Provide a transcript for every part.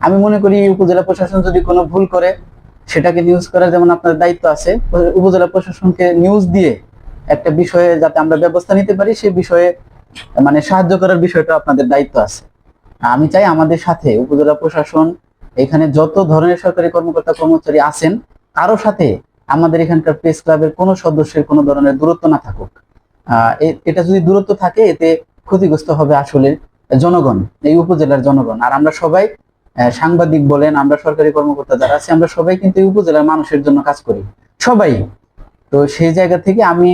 আমি মনে করি উপজেলা প্রশাসন যদি কোনো ভুল করে, সেটাকে নিউজ করার যেমন আপনার দায়িত্ব আছে, উপজেলা প্রশাসনকে নিউজ দিয়ে একটা বিষয়ে যাতে আমরা ব্যবস্থা নিতে পারি সেই বিষয়ে মানে সাহায্য করার বিষয়টা আপনাদের দায়িত্ব আছে। আমি চাই আমাদের সাথে উপজেলা প্রশাসন, এখানে যত ধরনের সরকারি কর্মকর্তা, কর্মচারী আছেন, কারও সাথে আমাদের এখানকার প্রেস ক্লাবের কোনো সদস্যের কোনো ধরনের দূরত্ব না থাকুক। এটা যদি দূরত্ব থাকে, এতে ক্ষতিগ্রস্ত হবে আসলে জনগণ, এই উপজেলার জনগণ। আর আমরা সবাই সাংবাদিক বলেন আমরা সরকারি কর্মকর্তা যারা আছি আমরা সবাই কিন্তু উপজেলার মানুষের জন্য কাজ করি। সবাই। তো সেই জায়গা থেকে আমি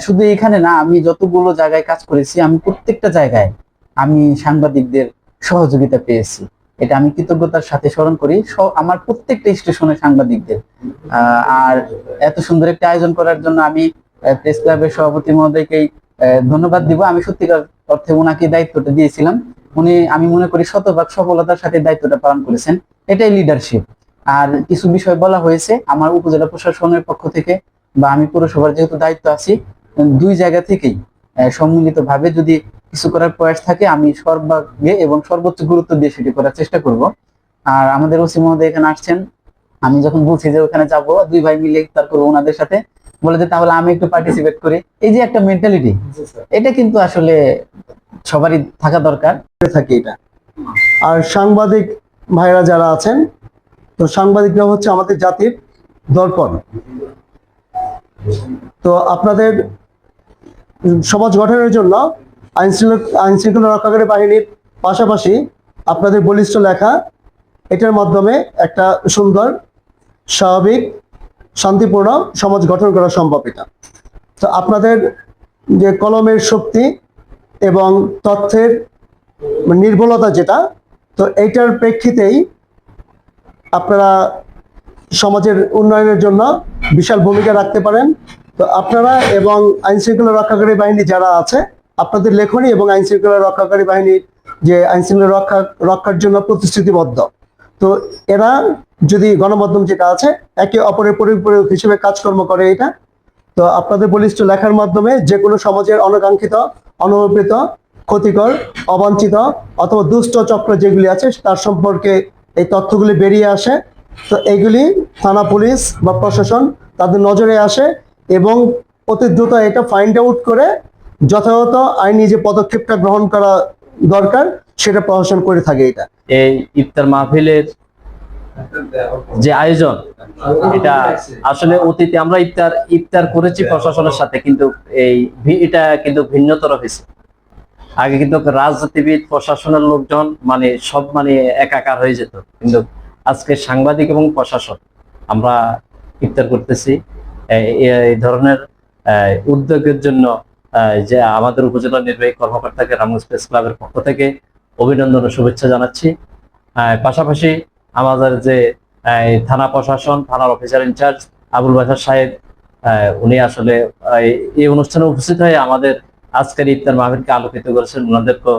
শুধু এখানে না আমি যতগুলো জায়গায় কাজ করেছি আমি প্রত্যেকটা জায়গায় আমি সাংবাদিকদের সহযোগিতা পেয়েছি। এটা আমি কৃতজ্ঞতার সাথে স্মরণ করি। আমার প্রত্যেকটা স্টেশনের সাংবাদিকদের। আর এত সুন্দর একটা আয়োজন করার জন্য আমি প্রেস ক্লাবের সভাপতি মহোদয়কেই আহ, ধন্যবাদ দিব। আমি সত্যিকার অর্থে ওনাকে দায়িত্বটা দিয়েছিলাম। উনি আমি মনে করি শতভাগ সফলতার সাথে দায়িত্বটা পালন করেছেন। এটাই লিডারশিপ আর কিছু বিষয় বলা হয়েছে আমার উপজেলা প্রশাসনের পক্ষ থেকে বা আমি পৌরসভার যেহেতু দায়িত্ব আছি দুই জায়গা থেকেই সম্মিলিত ভাবে যদি কিছু করার প্রয়াস থাকে আমি সর্বাগ্রে এবং সর্বোচ্চ গুরুত্ব দিয়ে সেটি করার চেষ্টা করব। আর আমাদের ওসি মহোদয় এখানে আসছেন। আমি যখন বলছি যে ওখানে যাব দুই ভাই মিলে ইফতার করব ওনাদের সাথে বলে যে তাহলে আমি একটু পার্টিসিপেট করি। এই যে একটা মেন্টালিটি এটা কিন্তু আসলে সবারই থাকা দরকার। করে থাকি এটা। আর সাংবাদিক ভাইরা যারা আছেন, তো সাংবাদিকরা হচ্ছে আমাদের জাতির দর্পণ। তো আপনাদের সমাজ গঠনের জন্য আইন শৃঙ্খলা রক্ষাকারী বাহিনীর পাশাপাশি আপনাদের বলিষ্ঠ লেখা, এটার মাধ্যমে একটা সুন্দর, স্বাভাবিক, শান্তিপূর্ণ সমাজ গঠন করা সম্ভব এটা। তো আপনাদের যে কলমের শক্তি এবং তথ্যের নির্ভুলতা যেটা, তো এইটার প্রেক্ষিতেই আপনারা সমাজের উন্নয়নের জন্য বিশাল ভূমিকা রাখতে পারেন। তো আপনারা এবং আইন শৃঙ্খলা রক্ষাকারী বাহিনী যারা আছে, আপনাদের লেখনী এবং আইন শৃঙ্খলা রক্ষাকারী বাহিনীর যে আইন শৃঙ্খলা রক্ষা, রক্ষার জন্য প্রতিশ্রুতিবদ্ধ। তো এরা যদি গণমাধ্যম যেটা আছে, একে অপরের পরিপূরক হিসেবে কাজকর্ম করে এটা। তো আপনাদের বলিষ্ঠ লেখার মাধ্যমে যে কোনো সমাজের অনাকাঙ্ক্ষিত অনবপ্রিত ক্ষতিকর, অবাঞ্ছিত অথবা দুষ্ট চক্র যেগুলি আছে, তার সম্পর্কে এই তথ্যগুলি বেরিয়ে আসে। তো এইগুলি থানা পুলিশ বা প্রশাসন তাদের নজরে আসে এবং অতি দ্রুত এটা ফাইন্ড আউট করে যথাযথ আইনি যে পদক্ষেপটা গ্রহণ করা দরকার, সেটা প্রশাসন করে থাকে এটা। এই ইফতার মাহফিলের যে আয়োজন, এটা আসলে অতীতে আমরা ইফতার ইফতার করেছি প্রশাসনের সাথে, কিন্তু এই এটা কিন্তু ভিন্নতর হয়েছে। আগে কিন্তু রাজনীতিবিদ, প্রশাসনের লোকজন মানে সব মানে একাকার হয়ে যেত। কিন্তু আজকে সাংবাদিক এবং প্রশাসন, আমরা ইফতার করতেছি। এই- ধরনের উদ্যোগের জন্য যে আমাদের উপজেলা নির্বাহী কর্মকর্তাকে রামগঞ্জ প্রেস ক্লাবের পক্ষ থেকে অভিনন্দন ও শুভেচ্ছা জানাচ্ছি। পাশাপাশি আমাদের যে থানা প্রশাসন, থানার অফিসার ইনচার্জ আবুল বাসার সাহেব উনি আসলে, এই অনুষ্ঠানে উপস্থিত হয়ে আমাদের আজকের ইফতার মাহফিলকে আলোকিত করেছেন। ওনাদেরকে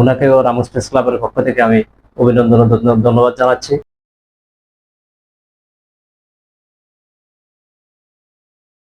ওনাকেও রামুজ প্রেস ক্লাবের পক্ষ থেকে আমি অভিনন্দন ধন্যবাদ জানাচ্ছি।